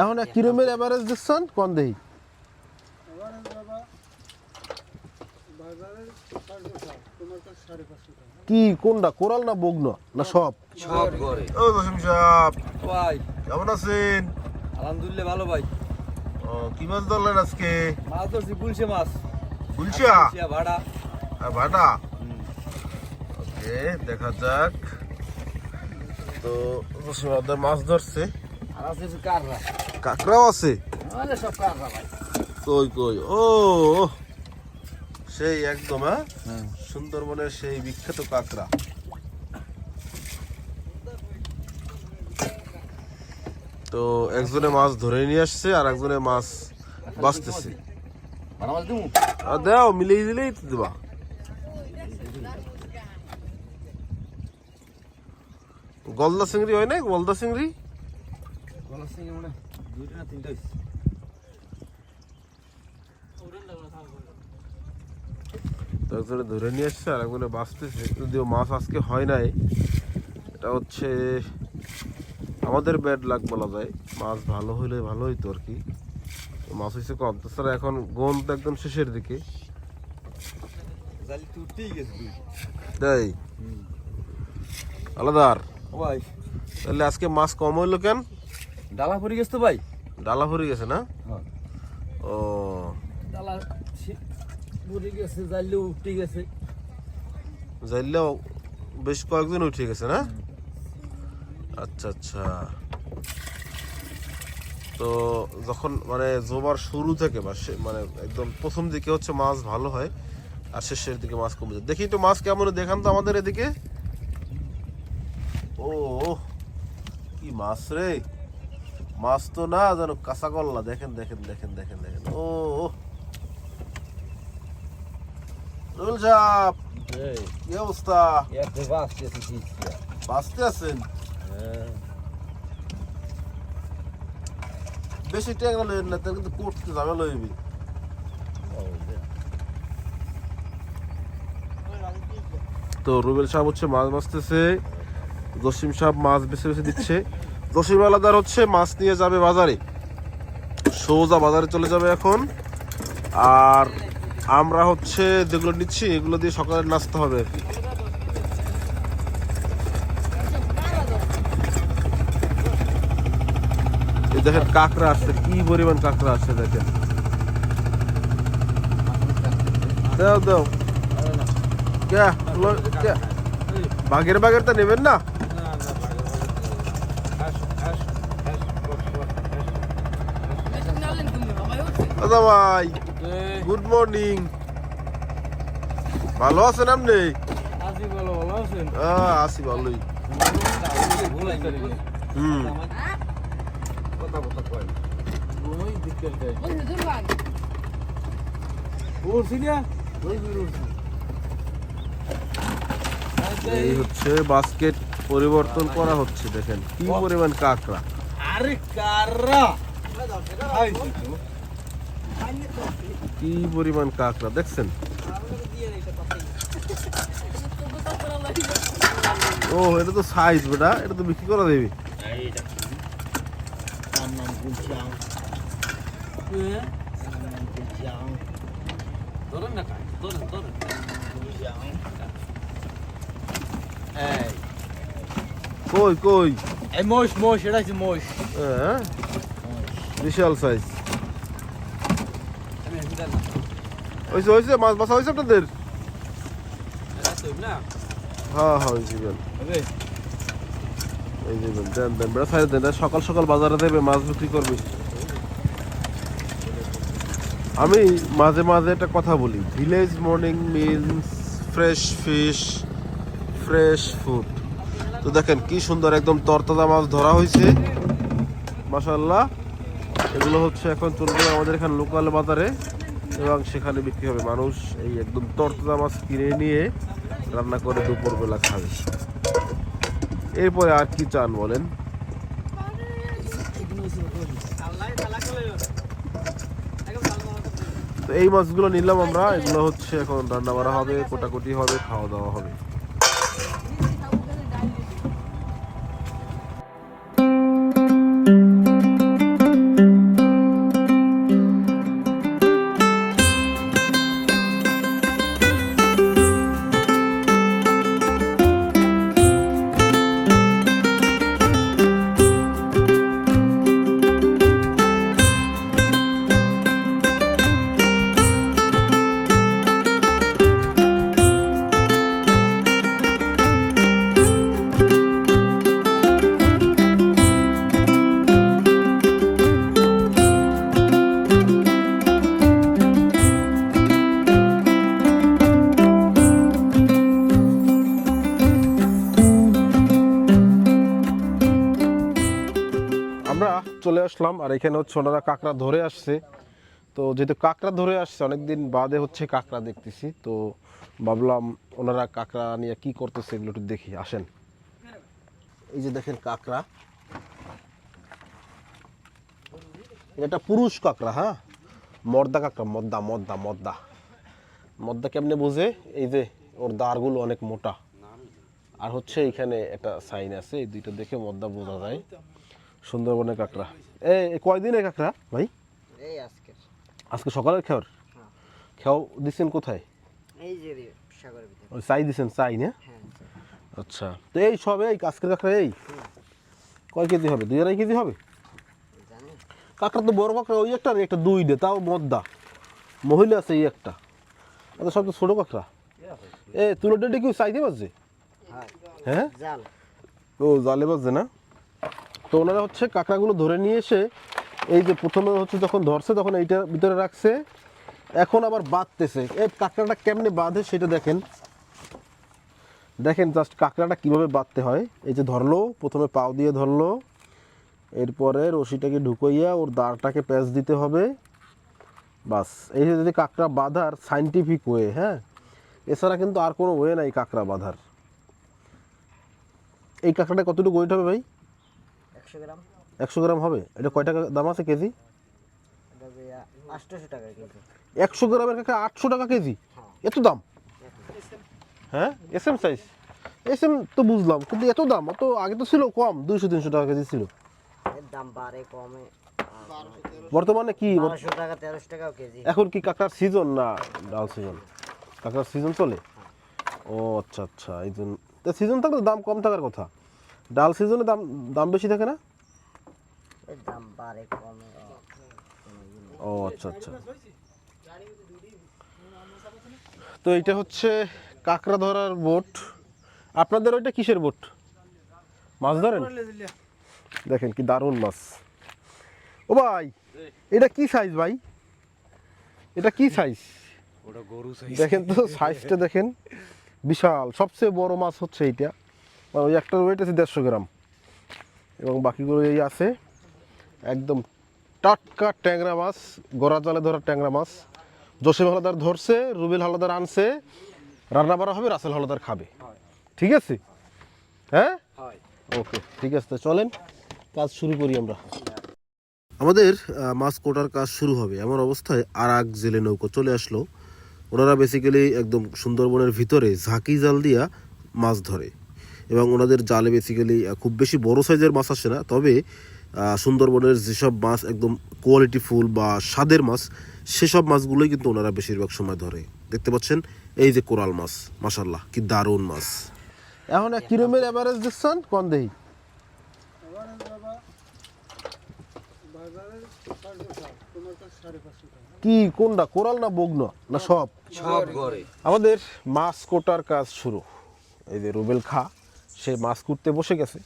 এখন এক কিরমের এভারেজ দিচ্ছেন? কোন দেহি কি কোনটা? কোরাল না বগ্ন? না সব? সব ঘরে। ও জসিম সাহেব। ভাই। কেমন আছেন? আলহামদুলিল্লাহ ভালো ভাই। ও, কি মাছ ধরলেন আজকে? মাছ ধরছি গুলশে মাছ। গুলশা ভাড়া। ভাটা ওকে দেখা যাক। তো জসিম মাছ ধরছে। কাঁকড়াও আছে? কই কই? ও সেই একদম হ্যাঁ? হ্যাঁ। সুন্দরবনের সেই বিখ্যাত কাঁকড়া। তো একজনে মাছ ধরে নিয়ে আসছে আর একজনে মাছ বাঁচতেছে। মাছ আর দাও মিলিয়ে দিলেই তো দেবা। গলদা চিংড়ি হয় না গলদা চিংড়ি? গলার সঙ্গে মনে দুইটা না তিনটা হয়েছে একজনে ধরে নিয়ে আসছে আর একজনে বাঁচতেছে যদিও মাছ আজকে হয় নাই। এটা হচ্ছে আমাদের ব্যাড লাগ বলা যায়। মাছ ভালো হইলে ভালো হইতো আর কি। মাছ হয়েছে কম। তাছাড়া এখন গোন তো একদম শেষের দিকে। তাই? আলাদার? তাহলে আজকে মাছ কম হইল কেন? ডালা পড়ে গেছে তো ভাই? ডালা ভরে গেছে না? ও। ডালা পড়ে গেছে জালি উঠে গেছে। যাইলেও বেশ কয়েকদিন উঠে গেছে না? আচ্ছা আচ্ছা। তো যখন মানে জোবার শুরু থেকে বা মানে একদম প্রথম দিকে হচ্ছে মাছ ভালো হয় আর শেষের দিকে মাছ কমে যায়। দেখি তো মাছ কেমন দেখান তো আমাদের এদিকে। ও কি মাছ রে? মাছ তো না যেন কাঁচা গল্লা দেখেন দেখেন দেখেন দেখেন দেখেন। ও। রুল সাহেব কি অবস্থা? বাঁচতে আছেন হ্যাঁ। বেশি টেঙ্গা লইবেন না তাহলে কিন্তু করতে ঝামেলা হইবি। তো রুবেল সাহেব হচ্ছে মাছ বাঁচতেছে। জসিম সাহেব মাছ বেছে বেছে দিচ্ছে। জসিম আলাদার হচ্ছে মাছ নিয়ে যাবে বাজারে। সোজা বাজারে চলে যাবে এখন। আর আমরা হচ্ছে যেগুলো নিচ্ছি, এগুলো দিয়ে সকালে নাচতে হবে আর কি। দেখেন কাঁকড়া আসছে কি পরিমাণ কাঁকড়া আসছে দেখেন? বাঘের বাঘের তা নেবেন না? দাদা ভাই গুড মর্নিং ভালো আছেন আপনি? আজি ভালো ভালো আছেন? আহ, আছি ভালোই। হুম। এই হচ্ছে বাস্কেট পরিবর্তন করা হচ্ছে দেখেন কি পরিমাণ কাঁকড়া। আরে কাররা কি পরিমাণ কাঁকড়া দেখছেন? ও এটা তো সাইজ বেটা এটা তো বিক্রি করা দেবে কই কই? মোষ মোষ এটা মোষ। হ্যাঁ বিশাল সাইজ হয়েছে হয়েছে মাছ বাসা হয়েছে আপনাদের? হ্যাঁ হ্যাঁ হয়েছে এই যে দেন। দেন বেড়া সাইজ দেন সকাল সকাল বাজারে দেবে মাছ বিক্রি করবে। আমি মাঝে মাঝে একটা কথা বলি village morning mills fresh fish fresh food তো দেখেন কি সুন্দর একদম তরতাজা মাছ ধরা হয়েছে মাশাল্লাহ এগুলো হচ্ছে এখন চলবে আমাদের এখানে লোকাল বাজারে। এবং সেখানে বিক্রি হবে। মানুষ এই একদম তরতাজা মাছ কিনে নিয়ে রান্না করে দুপুরবেলা খাবে। এরপরে আর কি চান বলেন? তো এই মাছগুলো নিলাম আমরা। এগুলো হচ্ছে এখন রান্না করা হবে, কোটাকুটি হবে, খাওয়া দাওয়া হবে। আসলাম, আর এখানে হচ্ছে ওনারা কাঁকড়া ধরে আসছে। তো যেহেতু কাঁকড়া ধরে আসছে, অনেকদিন বাদে হচ্ছে কাঁকড়া দেখতেছি। তো ভাবলাম ওনারা কাঁকড়া নিয়ে কি করতেছে এগুলো একটু দেখি, আসেন। এই যে দেখেন কাঁকড়া। এটা পুরুষ কাঁকড়া হ্যাঁ? মর্দা কাঁকড়া মদ্দা মদ্দা মদ্দা মদ্দা কেমনে বোঝে? এই যে ওর দাঁড়গুলো অনেক মোটা। আর হচ্ছে এখানে একটা সাইন আছে, এই দুইটা দেখে মদ্দা বোঝা যায়। সুন্দরবনের কাঁকড়া। এ এ কয়দিনের কাঁকড়া ভাই? এই আজকের। আজকে সকালের খেয়ার হ্যাঁ। খেয়াও দিচ্ছেন কোথায়? এই যে সাগরের ভিতরে। ওই চাই দিচ্ছেন চাই না? হ্যাঁ আচ্ছা তো এই সব এই আজকের কাঁকড়া এই? কয় কেজি হবে? দুই আড়াই কেজি হবে? কাঁকড়া তো বড় কাঁকড়া ওই একটা আর একটা দুই দে তাও মদ্দা। মহিলা আছে এই একটা। এটা সব তো ছোটো কাঁকড়া। এ তুলো ডেটে কেউ চাইতে পারছে হ্যাঁ। হ্যাঁ? ও জালে বাজছে না? তো ওনারা হচ্ছে কাঁকড়াগুলো ধরে নিয়ে এসে এই যে প্রথমে হচ্ছে যখন ধরছে, তখন এইটার ভিতরে রাখছে। এখন আবার বাঁধতেছে। এই কাঁকড়াটা কেমনে বাঁধে সেটা দেখেন। দেখেন জাস্ট কাঁকড়াটা কীভাবে বাঁধতে হয়। এই যে ধরলো, প্রথমে পাও দিয়ে ধরলো। এরপরে রশিটাকে ঢুকাইয়া ওর দাঁড়টাকে প্যাঁচ দিতে হবে। বাস, এই যে যদি কাঁকড়া বাঁধার সাইন্টিফিক ওয়ে হ্যাঁ? এছাড়া কিন্তু আর কোনো ওয়ে নাই কাঁকড়া বাঁধার। এই কাঁকড়াটা কতটুকু ওয়েট হবে ভাই? একশো গ্রাম। একশো গ্রাম হবে? এটা কয় টাকা দাম আছে কেজি? আটশোশো টাকা কেজি। একশো গ্রামের কাঁকড়া আটশো টাকা কেজি? এত দাম? হ্যাঁ? S M size S M তো বুঝলাম কিন্তু এত দাম? অত আগে তো ছিল কম দুইশো তিনশো টাকা কেজি ছিল। দাম বাড়ে কমে বর্তমানে কি টাকা তেরোশো টাকাও কেজি। এখন কি কাঁকড়ার সিজন না ডাল সিজন কাঁকড়ার সিজন চলে? ও আচ্ছা আচ্ছা এই জন্য সিজন থাকলে দাম কম থাকার কথা। ডাল সিজনে দাম দাম বেশি থাকে না? দাম বাড়ে কমে ও। আচ্ছা আচ্ছা। তো এটা হচ্ছে কাঁকড়া ধরার বোট। আপনাদের ওইটা কিসের বোট? মাছ ধরেন? দেখেন কি দারুণ মাছ। ও ভাই এটা কি সাইজ ভাই? এটা কি সাইজ ওটা গরু দেখেন তো সাইজটা দেখেন। বিশাল সবচেয়ে বড় মাছ হচ্ছে এইটা। ওই একটা ওয়েট আছে দেড়শো গ্রাম। এবং বাকিগুলো এই আছে একদম টাটকা ট্যাংরা মাছ গড়া জালে ধরা ট্যাংরা মাছ। জসিম হালাদার ধরছে রুবেল হালাদার আনছে রান্না বাড়া হবে রাসেল হালাদার খাবে। ঠিক আছে? হ্যাঁ? ওকে ঠিক আছে চলেন কাজ শুরু করি আমরা। আমাদের মাছ কোটার কাজ শুরু হবে। এমন অবস্থায় আর এক জেলে নৌকো চলে আসলো। ওনারা বেসিক্যালি একদম সুন্দরবনের ভিতরে ঝাঁকি জাল দিয়া মাছ ধরে। এবং ওনাদের জালে বেসিক্যালি খুব বেশি বড় সাইজের মাছ আসে না। তবে আহ, সুন্দরবনের যেসব মাছ একদম কোয়ালিটি ফুল বা স্বাদের মাছ সেসব মাছগুলোই কিন্তু ওনারা বেশিরভাগ সময় ধরে। দেখতে পাচ্ছেন? এই যে কোরাল মাছ মাসাল্লাহ কি দারুণ মাছ। এখন এক কিরমের অ্যাভারেজ দিচ্ছেন? কন দেহি কি কোনটা? কোরাল না বগ্ন? না সব? সব ঘরে। আমাদের মাছ কোটার কাজ শুরু। এই যে রুবেল খা সে মাছ কুটতে বসে গেছে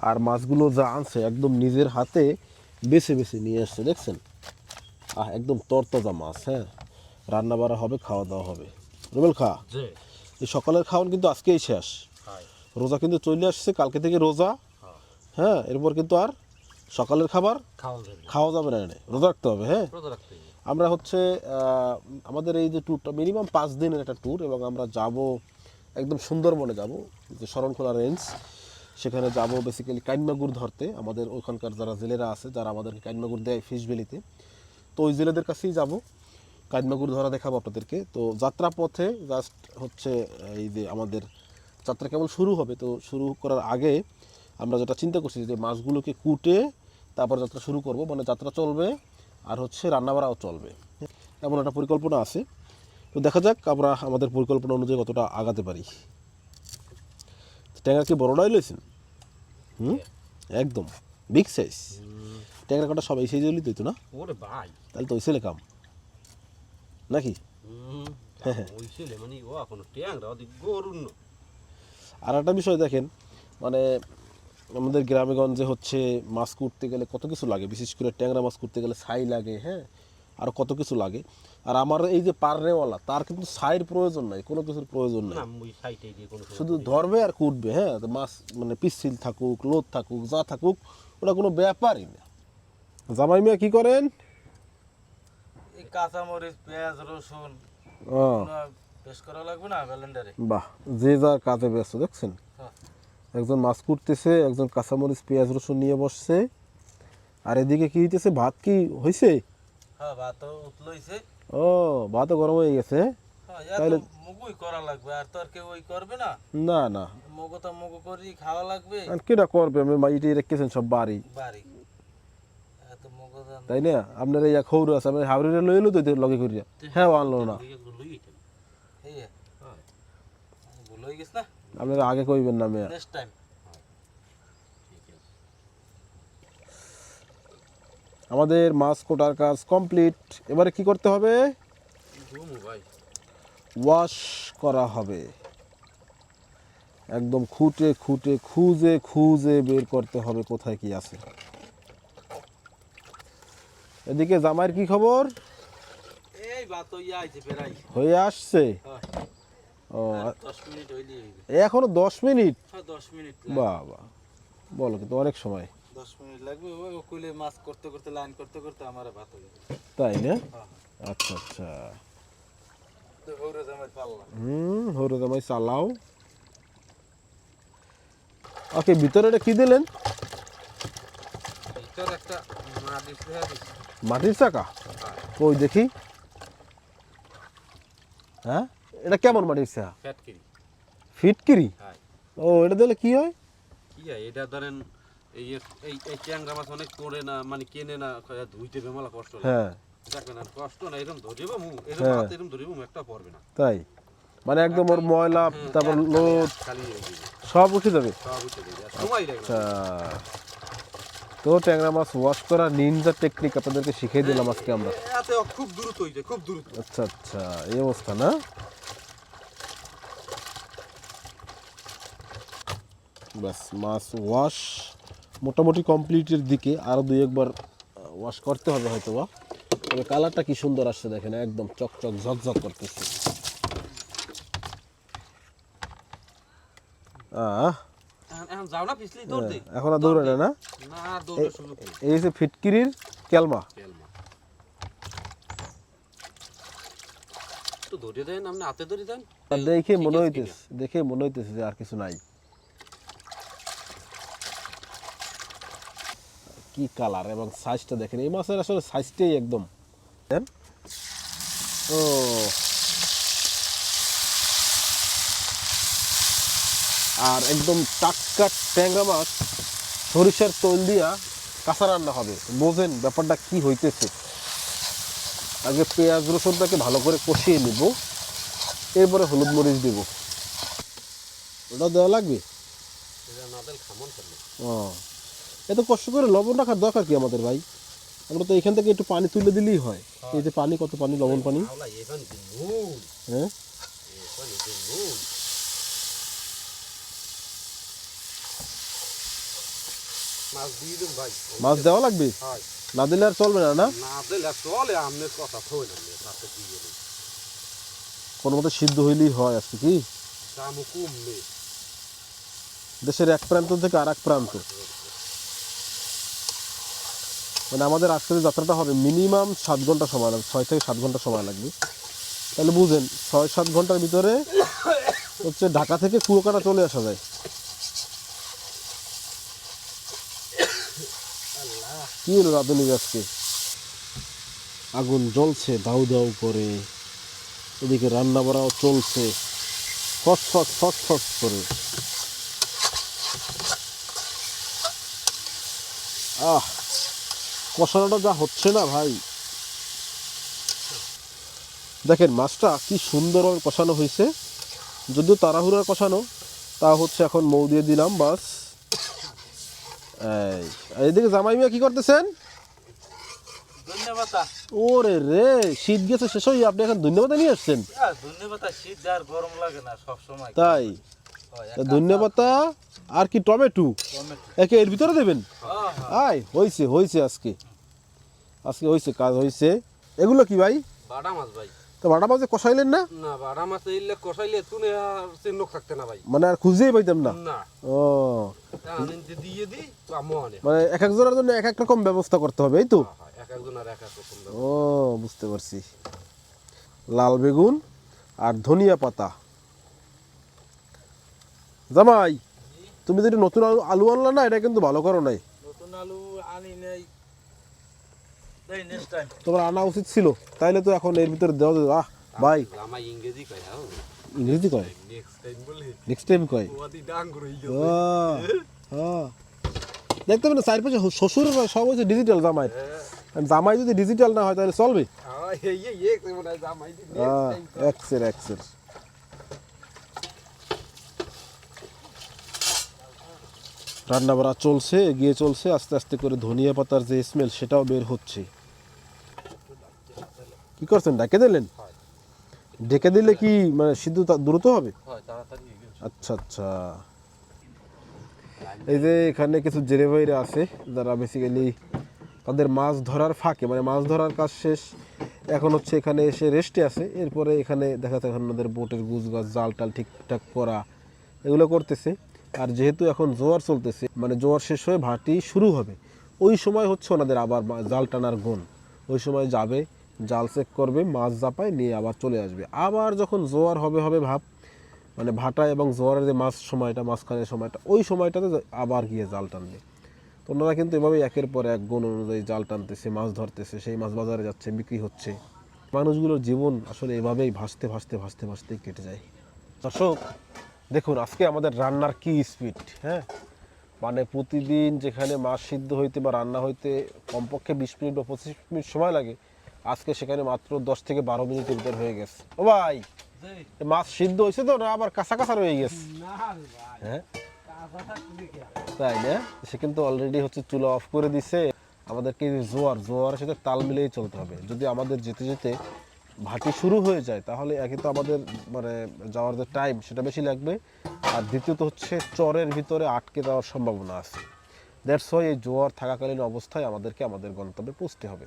আর মাছগুলো যা আনছে একদম নিজের হাতে বেছে বেছে নিয়ে আসছে দেখছেন? আহ একদম তরতাজা মাছ হ্যাঁ? রান্না বাড়া হবে খাওয়া দাওয়া হবে। রুবেল খা এই সকালের খাওয়ান কিন্তু আজকেই শেষ। রোজা কিন্তু চলে আসছে কালকে থেকে রোজা। হ্যাঁ। এরপর কিন্তু আর সকালের খাবার খাওয়া যাবে না। এনে। রোজা রাখতে হবে হ্যাঁ। আমরা হচ্ছে আমাদের এই যে ট্যুরটা মিনিমাম পাঁচ দিনের একটা ট্যুর এবং আমরা যাব একদম সুন্দরবনে যাব, যে শরণখোলা রেঞ্জ সেখানে যাব বেসিক্যালি কাইনমাগুর ধরতে। আমাদের ওখানকার যারা জেলেরা আছে, যারা আমাদেরকে কাইনমাগুর দেয় ফিশ ভ্যালিতে তো ওই জেলেদের কাছেই যাব। কাইনমাগুর ধরা দেখাবো আপনাদেরকে। তো যাত্রা পথে জাস্ট হচ্ছে, এই যে আমাদের যাত্রা কেবল শুরু হবে, তো শুরু করার আগে আমরা যেটা চিন্তা করছি যে মাছগুলোকে কুটে তারপর যাত্রা শুরু করব। মানে যাত্রা চলবে আর হচ্ছে রান্নাবাড়াও চলবে। এমন একটা পরিকল্পনা আছে। তো দেখা যাক আমরা আমাদের পরিকল্পনা অনুযায়ী কতটা আগাতে পারি। ট্যাংরা কি বড়টাই লইছেন হুম? একদম। বিগ সাইজ ট্যাংরা কাটা সবাই সেই জলই তো না? ওরে ভাই। তাহলে তো ওই ছেলে কাম। নাকি? ওই ছেলে মানে ও এখন ট্যাংরা ওদিক গরুর আর একটা বিষয় দেখেন মানে আমাদের গ্রামে গঞ্জে হচ্ছে মাছ করতে গেলে কত কিছু লাগে। বিশেষ করে ট্যাংরা মাছ করতে গেলে ছাই লাগে হ্যাঁ? আর কত কিছু লাগে। আর আমার এই যে পারনেওয়ালা তার কিন্তু ছাইয়ের প্রয়োজন নাই কোনো কিছুর প্রয়োজন নাই। শুধু ধরবে আর কুটবে হ্যাঁ? মাছ মানে পিচ্ছিল থাকুক লোদ থাকুক যা থাকুক ওটা কোনো ব্যাপারই না। জামাই মিয়া কি করেন? কাঁচামরিচ পেঁয়াজ রসুন পেশ করা লাগবে না ব্যালেন্ডারে বাহ যে যার কাজে ব্যস্ত দেখছেন? হ্যাঁ। একজন মাছ কুটতেছে একজন কাঁচামরিচ পেঁয়াজ রসুন নিয়ে বসছে। আর এদিকে কি হইতেছে? ভাত কি হয়েছে হ্যাঁ ভাত ও ভাতও গরম হয়ে গেছে। হ্যাঁ তাহলে- মুগুই করা লাগবে আর তো আর কেউ ওই করবে না। না না। মুগো তো মুগো করি খাওয়া লাগবে। আর কেটা করবে? আমি মাইটি রেখেছেন সব বাড়ি। বাড়ি। তাই না? আপনার এই খৌর আছে আমি হাওড়িরে লই এলো তো লগে করিয়া। হ্যাঁ আনলো হয়ে। না? আপনারা আগে কইবেন না মেয়া। নেক্সট টাইম আমাদের মাছ কোটার কাজ কমপ্লিট। এবারে কি করতে হবে? ওয়াশ করা হবে। একদম খুঁটে খুঁটে খুঁজে খুঁজে বের করতে হবে কোথায় কি আছে। এদিকে জামাইয়ের কি খবর? হয়ে আসছে? ও এখনও দশ মিনিট? হ্যাঁ দশ মিনিট বাবা বলো কিন্তু অনেক সময়। দশ মিনিট লাগবে ওই কুলে মাছ করতে করতে লাইন করতে করতে আমার ভাত হয়ে যাবে। তাই না? হ্যাঁ। আচ্ছা আচ্ছা। জামাই হুম হরু জামাই চালাও। ওকে ভিতরে এটা কি দিলেন? একটা মাটির চাকা? কই দেখি। হ্যাঁ? এটা কেমন মাটির চাকা? ফ্যাটকিরি ফিটকিরি? হ্যাঁ। ও এটা দিলে কি হয়? কি হয়? এটা ধরেন এই এই এই মাছ অনেক পড়ে না মানে কেনে না কয়া ধুইতে বেমালা কষ্ট লাগে। হ্যাঁ। দেখবেন না কষ্ট না এরকম ধরিব মু এরকম হ্যাঁ। হাতে এরকম ধরিব একটা পড়বে না। তাই? মানে একদম ওর ময়লা তারপর হয়ে যাবে। সব উঠে যাবে? সব উঠে যাবে সময় লাগে না। আচ্ছা। তো ট্যাংরা মাছ ওয়াশ করা নিনজা টেকনিক আপনাদেরকে শিখিয়ে দিলাম আজকে আমরা। এতে খুব দ্রুত যায় খুব দ্রুত। আচ্ছা আচ্ছা এই অবস্থা না? ব্যাস মাছ ওয়াশ মোটামুটি কমপ্লিটের দিকে আরও দুই একবার ওয়াশ করতে হবে হয়তো বা তবে কালারটা কি সুন্দর আসছে দেখেন একদম চকচক ঝকঝক করতেছে। এখন- এখন না দৌড় আর না না? দৌড়ে করি এই হচ্ছে ফিটকিরির কেলমা। দেখে মনে হইতেছে দেখে মনে হইতেছে যে আর কিছু নাই। কি কালার এবং সাইজটা দেখেন। এই মাছের আসলে সাইজটাই একদম। ও। আর একদম টাটকা ট্যাংরা মাছ সরিষার তৈল দিয়া কাঁচা রান্না হবে। বোঝেন ব্যাপারটা কি হইতেছে। আগে পেঁয়াজ রসুনটাকে ভালো করে কষিয়ে নিব। এরপরে হলুদ মরিচ দেব। ওটা দেওয়া লাগবে? ও। এত কষ্ট করে লবণ রাখার দরকার কি আমাদের ভাই? আমরা তো এখান থেকে একটু পানি তুলে দিলেই হয়। এই যে পানি কত পানি? লবণ পানি? হ্যাঁ? মাছ ভাই মাছ দেওয়া লাগবে? না দিলে আর চলবে না না? কোনো মতো সিদ্ধ হইলেই হয় আজকে কি? দেশের এক প্রান্ত থেকে আর এক প্রান্ত। মানে আমাদের আজকে যে যাত্রাটা হবে মিনিমাম সাত ঘণ্টা সময় লাগবে, ছয় থেকে সাত ঘণ্টা সময় লাগবে। তাহলে বুঝেন, ছয় সাত ঘণ্টার ভিতরে হচ্ছে ঢাকা থেকে কুয়োকাটা চলে আসা যায়। কি হলো রাধুনি আজকে? আগুন জ্বলছে, দাউ দাউ করে। এদিকে রান্না বাড়াও চলছে, ফস ফস ফস ফস করে। আহ! কষানোটা যা হচ্ছে না ভাই। দেখেন মাছটা কি সুন্দরভাবে কষানো হয়েছে। যদিও তাড়াহুড়ার কষানো তা হচ্ছে এখন মৌ দিয়ে দিলাম বাস এই আর এদিকে জামাই মিয়া কি করতেছেন? ধন্যবাদ ওরে রে শীত গেছে শেষ হয়ে আপনি এখন ধন্যবাদ নিয়ে আসছেন। ধন্যবাদ শীত আর গরম লাগে না সব সময় তাই? ধন্যবাদ আর কি টমেটো? একে এর ভিতরে দেবেন? আয় হয়েছে হয়েছে আজকে। আজকে হয়েছে কাজ হয়েছে এগুলো কি ভাই? বাটা মাছ ভাই। তো বাটা মাঝে কষাইলেন না? না বাড়া মাছ ইলে কষাইলে তুনে আর চিহ্ন থাকতে না ভাই। মানে আর খুঁজেই পাইতাম না? ও। দিয়ে দিই মানে এক একজনের জন্য এক এক রকম ব্যবস্থা করতে হবে এই তো? হ্যাঁ, হ্যাঁ, এক একজন এক এক রকম ও বুঝতে পারছি। লাল বেগুন আর ধনিয়া পাতা। জামাই তুমি যেটা নতুন আলু আলু আনলা না এটা কিন্তু ভালো করো নাই নতুন আলু আনি নাই এই নেক্সট টাইম তোমার আনা উচিত ছিল তাইলে তো এখন এর ভিতরে দেওয়া যেত। আহ ভাই ইংরেজি কয় হ্যাঁ ইংরেজি কয় নেক্সট টাইম বলে নেক্সট টাইম কয় হ্যাঁ। দেখতে পাবেন চার পাশে শ্বশুর সব হচ্ছে ডিজিটাল জামাই জামাই যদি ডিজিটাল না হয় তাহলে চলবে হ্যাঁ মনে হয় এক্সের এক্সের রান্না বাড়া চলছে এগিয়ে চলছে আস্তে আস্তে করে ধনিয়া পাতার যে স্মেল সেটাও বের হচ্ছে। কি করছেন? ডেকে দিলেন? ডেকে দিলে কি মানে সিদ্ধ দ্রুত হবে? আচ্ছা আচ্ছা। এই যে এখানে কিছু জেলে ভাইরা আছে যারা বেসিক্যালি তাদের মাছ ধরার ফাঁকে মানে মাছ ধরার কাজ শেষ। এখন হচ্ছে এখানে এসে রেস্টে আছে। এরপরে এখানে দেখা যাচ্ছে এখন ওদের বোটের গুজ গাছ জাল টাল ঠিকঠাক করা এগুলো করতেছে। আর যেহেতু এখন জোয়ার চলতেছে মানে জোয়ার শেষ হয়ে ভাটি শুরু হবে, ওই সময় হচ্ছে ওনাদের আবার জাল টানার গুণ। ওই সময় যাবে, জাল চেক করবে, মাছ জাপায় নিয়ে আবার চলে আসবে। আবার যখন জোয়ার হবে হবে ভাব মানে ভাটা এবং জোয়ারের যে মাছ সময়টা, মাঝখানের সময়টা, ওই সময়টাতে আবার গিয়ে জাল টানবে। তো ওনারা কিন্তু এভাবে একের পর এক গুণ অনুযায়ী জাল টানতেছে, মাছ ধরতেছে, সেই মাছ বাজারে যাচ্ছে, বিক্রি হচ্ছে। মানুষগুলোর জীবন আসলে এভাবেই ভাসতে ভাসতে ভাসতে, ভাসতেই কেটে যায়। দর্শক দেখুন আজকে আমাদের রান্নার কি স্পিড হ্যাঁ? মানে প্রতিদিন যেখানে মাছ সিদ্ধ হইতে বা রান্না হইতে কমপক্ষে বিশ মিনিট বা পঁচিশ মিনিট সময় লাগে আজকে সেখানে মাত্র দশ থেকে বারো মিনিটের ভিতর হয়ে গেছে। ও ভাই মাছ সিদ্ধ হয়েছে তো না আবার কাঁচা কাঁচা রয়ে গেছে? হ্যাঁ? তাই না? সে কিন্তু অলরেডি হচ্ছে চুলা অফ করে দিছে। আমাদেরকে জোয়ার জোয়ারের সাথে তাল মিলিয়েই চলতে হবে। যদি আমাদের যেতে যেতে ভাটি শুরু হয়ে যায়, তাহলে একে তো আমাদের মানে যাওয়ার যে টাইম সেটা বেশি লাগবে। আর দ্বিতীয়ত হচ্ছে চরের ভিতরে আটকে যাওয়ার সম্ভাবনা আছে। দ্যাটস ওয়াই এই জোয়ার থাকাকালীন অবস্থায় আমাদেরকে আমাদের গন্তব্যে পৌঁছতে হবে।